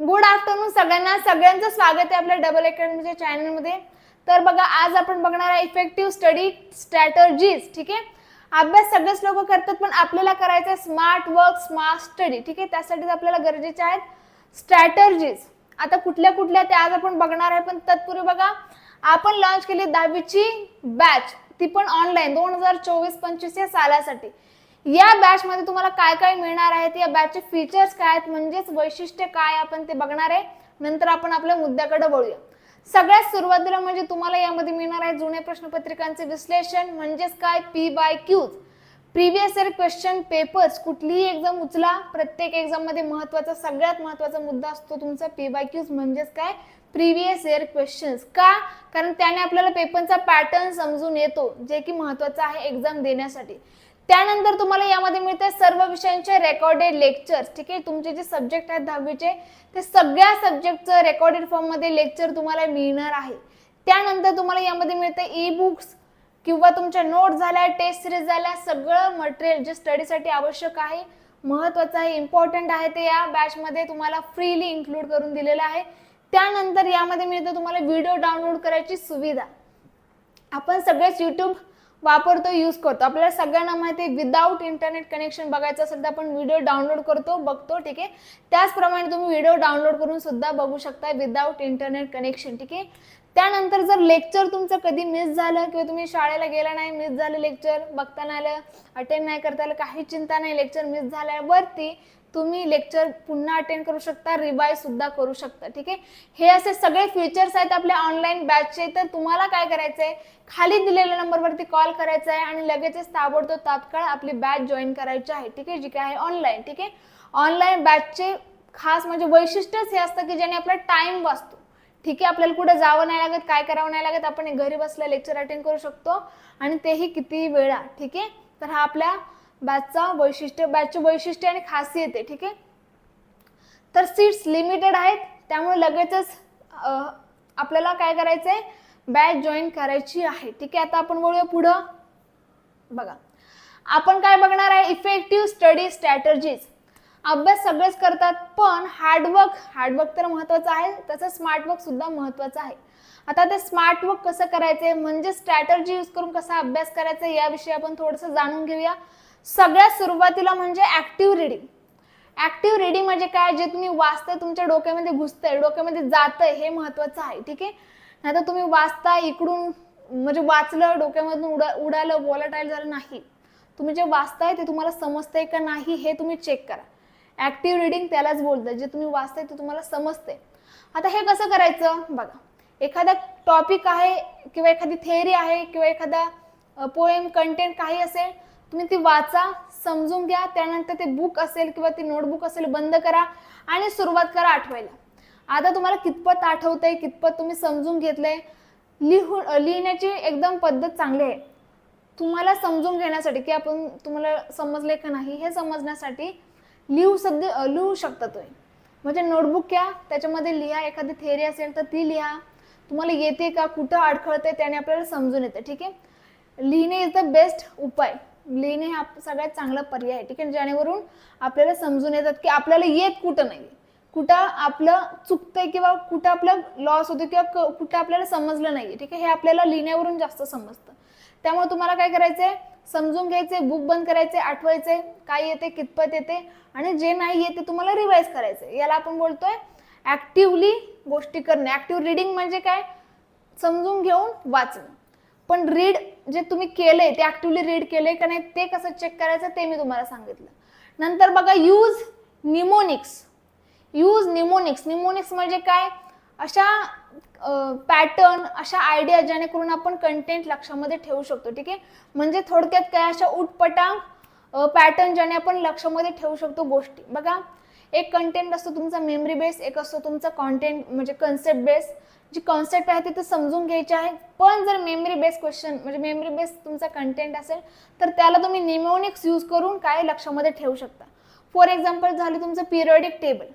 Good afternoon सगळ्यांना. सगळ्यांचं स्वागत आहे आपल्या डबल अकॅडमीच्या चॅनलमध्ये तर बघा आज आपण बघणार आहे इफेक्टिव्ह स्टडी स्ट्रॅटर्जीज ठीक आहे? अभ्यास सगळेच लोक करतात पण आपल्याला करायचं आहे स्मार्ट वर्क स्मार्ट स्टडी ठीक आहे? त्यासाठीच आपल्याला गरजेचे आहेत स्ट्रॅटर्जीज आता कुठल्या कुठल्या त्या आज आपण बघणार आहे पण तत्पूर्वी बघा आपण लॉन्च केली दहावीची बॅच ती पण ऑनलाईन दोन हजार चोवीस पंचवीस या सालासाठी. या बॅच मध्ये तुम्हाला काय काय मिळणार आहेत? या बॅचचे फीचर्स काय आहेत? म्हणजेच वैशिष्ट्य काय आपण ते बघणार आहे? नंतर आपण आपल्या मुद्द्याकडे वळूया. सगळ्यात सुरुवातीला म्हणजे तुम्हाला यामध्ये मिळणार आहे जुने प्रश्नपत्रिकांचे विश्लेषण म्हणजेच काय? P Y Qs previous year question papers कुठलीही एक्झाम उचला. प्रत्येक एक्झाममध्ये महत्त्वाचा सगळ्यात महत्त्वाचा मुद्दा असतो तुमचा पी बाय क्यूज म्हणजेच काय? प्रिव्हियस इयर क्वेश्चन्स का? कारण त्याने आपल्याला पेपरचा पॅटर्न समजून येतो जे की महत्वाचं आहे एक्झाम देण्यासाठी. त्यानंतर तुम्हाला यामध्ये मिळते सर्व विषयांचे रेकॉर्डेड लेक्चर्स ठीक आहे? तुमचे जे सब्जेक्ट आहेत दहावीचे ते सगळ्या सब्जेक्टचं रेकॉर्डेड फॉर्ममध्ये लेक्चर तुम्हाला मिळणार आहे. त्यानंतर तुम्हाला यामध्ये मिळते ई बुक्स किंवा तुमच्या नोट झाल्या टेस्ट सिरीज झाल्या सगळं मटेरियल जे स्टडीसाठी आवश्यक आहे महत्वाचं आहे इम्पॉर्टंट आहे ते या बॅचमध्ये तुम्हाला फ्रीली इन्क्लूड करून दिलेलं आहे. त्यानंतर यामध्ये मिळतं तुम्हाला व्हिडिओ डाउनलोड करायची सुविधा. आपण सगळेच यूट्यूब वापरतो यूज करतो. आपल्याला सगळ्यांना माहिती आहे विदाऊट इंटरनेट कनेक्शन बघायचं असेल तर आपण व्हिडिओ डाउनलोड करतो बघतो ठीक आहे? त्याचप्रमाणे तुम्ही व्हिडिओ डाउनलोड करून सुद्धा बघू शकता विदाऊट इंटरनेट कनेक्शन ठीक आहे? त्यानंतर जर लेक्चर तुमचं कधी मिस झालं किंवा तुम्ही शाळेला गेला नाही मिस झालं लेक्चर बघता नाही आलं अटेंड नाही करता आलं काही चिंता नाही लेक्चर मिस झाल्यावरती तुम्ही लेक्चर पुन्हा अटेंड करू शकता रिवाईज सुद्धा करू शकता ठीक आहे? हे असे सगळे फीचर्स आहेत आपल्या ऑनलाईन बॅचचे तर तुम्हाला काय करायचं आहे खाली दिलेल्या नंबरवरती कॉल करायचा आहे आणि लगेचच ताबडतोब तात्काळ आपली बॅच जॉईन करायची आहे ठीक आहे? जी काय आहे ऑनलाईन ठीक आहे? ऑनलाईन बॅचचे खास म्हणजे वैशिष्ट्यच हे असतं की ज्याने आपला टाइम वाचतो. ठीक आहे? आपल्याला कुठे जावं नाही लागत काय करावं नाही लागत आपण घरी बसल्या लेक्चर अटेंड करू शकतो. आणि तेही किती वेळा ठीक आहे? तर हा आपल्या बॅचचा वैशिष्ट्य बॅचचे वैशिष्ट्य आणि खासियत आहे ठीक आहे? तर सीट्स लिमिटेड आहेत त्यामुळे लगेचच आपल्याला काय करायचं आहे बॅच जॉईन करायची आहे ठीक आहे? आता आपण बोलूया पुढं. बघा. आपण काय बघणार आहे? इफेक्टिव्ह स्टडी स्ट्रॅटर्जीज अभ्यास सगळेच करतात पण हार्डवर्क हार्डवर्क तर महत्वाचं आहे तसं स्मार्टवर्क सुद्धा महत्वाचं आहे. आता ते स्मार्टवर्क कसं करायचं म्हणजे स्ट्रॅटर्जी यूज करून कसा अभ्यास करायचा? याविषयी आपण थोडंसं जाणून घेऊया. सगळ्यात सुरुवातीला म्हणजे ऍक्टिव्ह रिडिंग ऍक्टिव्ह रिडिंग म्हणजे काय? जे तुम्ही वाचताय तुमच्या डोक्यामध्ये घुसतंय डोक्यामध्ये जातंय हे महत्वाचं आहे ठीक आहे? नाहीतर तुम्ही वाचता इकडून म्हणजे वाचलं डोक्यामधून उडा उडालं वॉलटाईल झालं नाही. तुम्ही जे वाचताय ते तुम्हाला समजतंय का नाही हे तुम्ही चेक करा. ऍक्टिव्ह रिडिंग त्यालाच बोलतं जे तुम्ही वाचताय ते तुम्हाला समजते आता हे कसं करायचं? बघा. एखादा टॉपिक आहे किंवा एखादी थेअरी आहे किंवा एखादा पोएम कंटेंट काही असेल तुम्ही ती वाचा समजून घ्या त्यानंतर ते बुक असेल किंवा ती नोटबुक असेल बंद करा आणि सुरुवात करा आठवायला. आता तुम्हाला कितपत आठवतंय कितपत तुम्ही समजून घेतलंय लिहून लिहिण्याची एकदम पद्धत चांगली आहे. तुम्हाला समजून घेण्यासाठी की आपण तुम्हाला समजले का नाही हे समजण्यासाठी लिहू सध्या लिहू शकता तुम्ही. म्हणजे नोटबुक घ्या त्याच्यामध्ये लिहा एखादी थेअरी असेल तर ती लिहा. तुम्हाला येते का कुठं अडखळते त्याने आपल्याला समजून येतं ठीक आहे? लिहिणे इज द बेस्ट उपाय. लिहिणे हा सगळ्यात चांगला पर्याय आहे ठीक आहे? जेणेकरून आपल्याला समजून येतात की आपल्याला येत कुठं नाही कुठं आपलं चुकतंय किंवा कुठं आपलं लॉस होतं किंवा क- कुठं आपल्याला समजलं नाही ठीक आहे? हे आपल्याला लिहिण्यावरून जास्त समजतं. त्यामुळे तुम्हाला काय करायचंय? समजून घ्यायचे बुक बंद करायचे आठवायचे काय येते कितपत येते आणि जे नाही येते तुम्हाला रिवाईज करायचे याला आपण बोलतोय ऍक्टिव्हली गोष्टी करणे. ऍक्टिव्ह रिडिंग म्हणजे काय? समजून घेऊन वाचणं. पण रीड जे तुम्ही केले ते ऍक्टिव्हली रीड केले का नाही ते कसं चेक करायचं ते मी तुम्हाला सांगितलं. नंतर बघा use mnemonics use mnemonics mnemonics म्हणजे काय? अशा पॅटर्न अशा आयडिया जेणेकरून आपण कंटेंट लक्षामध्ये ठेवू शकतो ठीक आहे? म्हणजे थोडक्यात काय? अशा उटपटांग पॅटर्न ज्याने आपण लक्षामध्ये ठेवू शकतो गोष्टी. बघा एक कंटेंट असतो तुमचा मेमरी बेस एक असतो तुमचा कॉन्टेंट म्हणजे कन्सेप्ट बेस जी कॉन्सेप्ट आहे ते समजून घ्यायची आहे पण जर मेमरी बेस क्वेश्चन म्हणजे मेमरी बेस तुमचा कंटेंट असेल तर त्याला तुम्ही निमोनिक्स यूज करून काय लक्षामध्ये ठेवू शकता. फॉर एक्झाम्पल झालं तुमचं पिरियडिक टेबल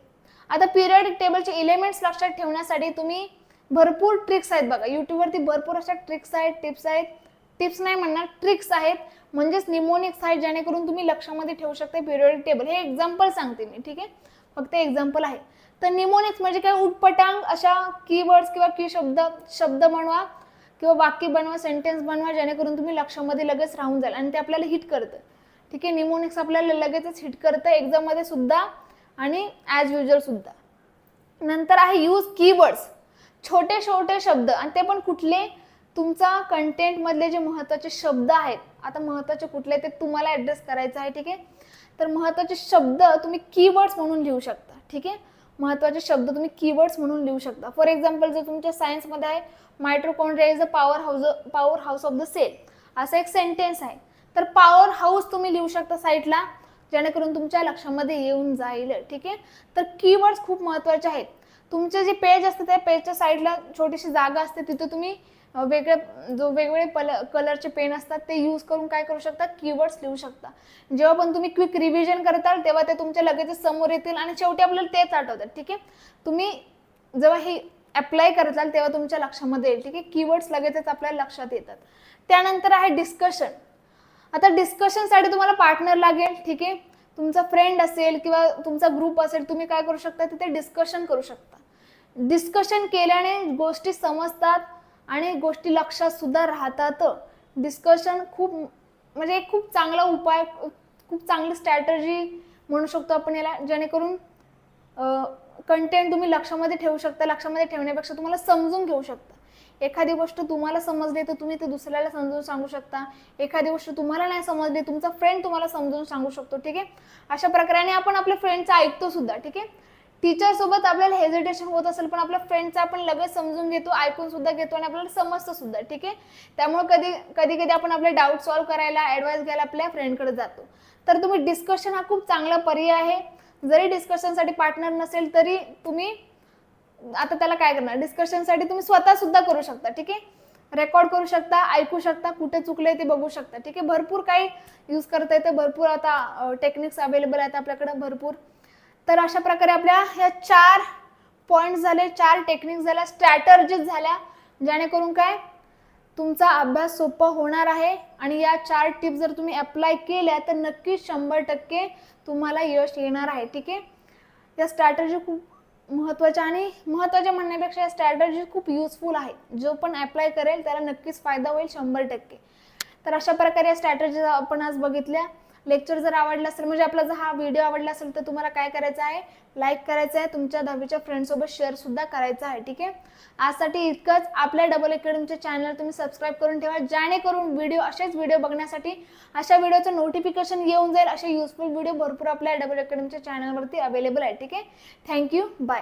आता पिरियडिक टेबलचे इलेमेंट्स लक्षात ठेवण्यासाठी तुम्ही भरपूर ट्रिक्स आहेत बघा. युट्यूबवरती भरपूर अशा ट्रिक्स आहेत टिप्स आहेत. टिप्स नाही म्हणणार ट्रिक्स आहेत. म्हणजेच निमोनिक्स आहेत जेणेकरून तुम्ही लक्षामध्ये ठेवू शकता पिरियडिक टेबल हे एक्झाम्पल सांगते मी ठीक आहे? फक्त एक्झाम्पल आहे. तर निमोनिक्स म्हणजे काय? उटपटांग अशा कीवर्ड्स किंवा की शब्द शब्द बनवा किंवा वाक्य बनवा सेंटेन्स बनवा जेणेकरून तुम्ही लक्षामध्ये लगेच राहून जाईल आणि ते आपल्याला हिट करतं. ठीक आहे? निमोनिक्स आपल्याला लगेचच हिट करतं एक्झाममध्ये सुद्धा आणि ॲज युजल सुद्धा. नंतर आहे यूज कीवर्ड्स छोटे छोटे शब्द आणि ते पण कुठले? तुमचा कंटेंटमधले जे महत्त्वाचे शब्द आहेत आता महत्त्वाचे कुठले ते तुम्हाला ॲड्रेस करायचं आहे ठीक आहे? तर महत्त्वाचे शब्द तुम्ही कीवर्ड्स म्हणून लिहू शकता ठीक आहे? महत्त्वाचे शब्द तुम्ही कीवर्ड्स म्हणून लिहू शकता. फॉर एक्झाम्पल जर तुमच्या सायन्समध्ये आहे mitochondria is a power house power house of the cell असं एक सेंटेन्स आहे. तर पॉवर हाऊस तुम्ही लिहू शकता साईटला जेणेकरून तुमच्या लक्षामध्ये येऊन जाईल ठीक आहे? तर कीवर्ड्स खूप महत्त्वाचे आहेत. तुमचं जे पेज असते त्या पेजच्या साईडला छोटीशी जागा असते तिथं तुम्ही वेगळे जो वेगवेगळे पल कलरचे पेन असतात ते यूज करून काय करू शकता? कीवर्ड्स लिहू शकता. जेव्हा पण तुम्ही क्विक रिव्हिजन करताल तेव्हा ते तुमच्या लगेच समोर येतील आणि शेवटी आपल्याला तेच आठवतात ठीक आहे? तुम्ही जेव्हा हे अप्लाय करताल तेव्हा तुमच्या लक्षामध्ये येईल ठीक आहे? कीवर्ड्स लगेचच आपल्याला लक्षात येतात. त्यानंतर आहे डिस्कशन आता डिस्कशनसाठी तुम्हाला पार्टनर लागेल ठीक आहे? तुमचा फ्रेंड असेल किंवा तुमचा ग्रुप असेल तुम्ही काय करू शकता? तिथे डिस्कशन करू शकता. डिस्कशन केल्याने गोष्टी समजतात आणि गोष्टी लक्षात सुद्धा राहतात. डिस्कशन खूप म्हणजे एक खूप चांगला उपाय खूप चांगली स्ट्रॅटर्जी म्हणू शकतो आपण याला जेणेकरून कंटेंट तुम्ही लक्षामध्ये ठेवू शकता लक्षामध्ये ठेवण्यापेक्षा तुम्हाला समजून घेऊ शकता. एखादी गोष्ट तुम्हाला समजली तर तुम्ही ते दुसऱ्याला समजून सांगू शकता. एखादी गोष्ट तुम्हाला नाही समजली तुमचा फ्रेंड तुम्हाला समजून सांगू शकतो ठीक आहे? अशा प्रकारे आपण आपल्या फ्रेंडचं ऐकतो सुद्धा ठीक आहे? टीचर सोबत आपल्याला हेजिटेशन होत असेल पण आपल्या फ्रेंडचं आपण लगेच समजून घेतो ऐकून सुद्धा घेतो आणि आपल्याला समजतं सुद्धा ठीक आहे? त्यामुळे कधी कधी कधी आपण आपले डाऊट सॉल्व्ह करायला ऍडवाइस घ्यायला आपल्या फ्रेंडकडे जातो. तर तुम्ही डिस्कशन हा खूप चांगला पर्याय आहे. जरी डिस्कशनसाठी पार्टनर नसेल तरी तुम्ही आता त्याला काय करणार? डिस्कशनसाठी तुम्ही स्वतः सुद्धा करू शकता ठीक आहे? रेकॉर्ड करू शकता ऐकू शकता कुठे चुकले ते बघू शकता ठीक आहे? भरपूर काही यूज करता येते भरपूर आता टेक्निक्स अवेलेबल आहेत आपल्याकडे भरपूर. तर अशा प्रकारे आपल्या ह्या चार पॉईंट झाले चार टेक्निक झाल्या स्ट्रॅटर्जीज झाल्या जेणेकरून काय? तुमचा अभ्यास सोपा होणार आहे आणि या चार टिप्स जर तुम्ही अप्लाय केल्या तर नक्कीच शंभर टक्के तुम्हाला यश येणार आहे ठीक आहे? या स्ट्रॅटर्जी खूप महत्त्वाच्या आणि महत्त्वाच्या म्हणण्यापेक्षा या स्ट्रॅटर्जी खूप युजफुल आहे. जो पण अप्लाय करेल त्याला नक्कीच फायदा होईल शंभर टक्के. तर अशा प्रकारे या स्ट्रॅटर्जी आपण आज बघितल्या. लेक्चर जर आवडला असेल म्हणजे आपला जर हा व्हिडिओ आवडला असेल तर तुम्हाला काय करायचं आहे? लाईक करायचं आहे तुमच्या दहावीच्या फ्रेंडसोबत शेअर सुद्धा करायचं आहे ठीक आहे? आजसाठी इतकंच. आपल्या डबल अकॅडमीच्या चॅनल तुम्ही सबस्क्राईब करून ठेवा. जेणेकरून व्हिडिओ असेच व्हिडिओ बघण्यासाठी अशा व्हिडिओचं नोटिफिकेशन येऊन जाईल असे युजफुल व्हिडिओ भरपूर आपल्या डबल अकॅडमीच्या चॅनलवरती अवेलेबल आहे ठीक आहे? Thank you bye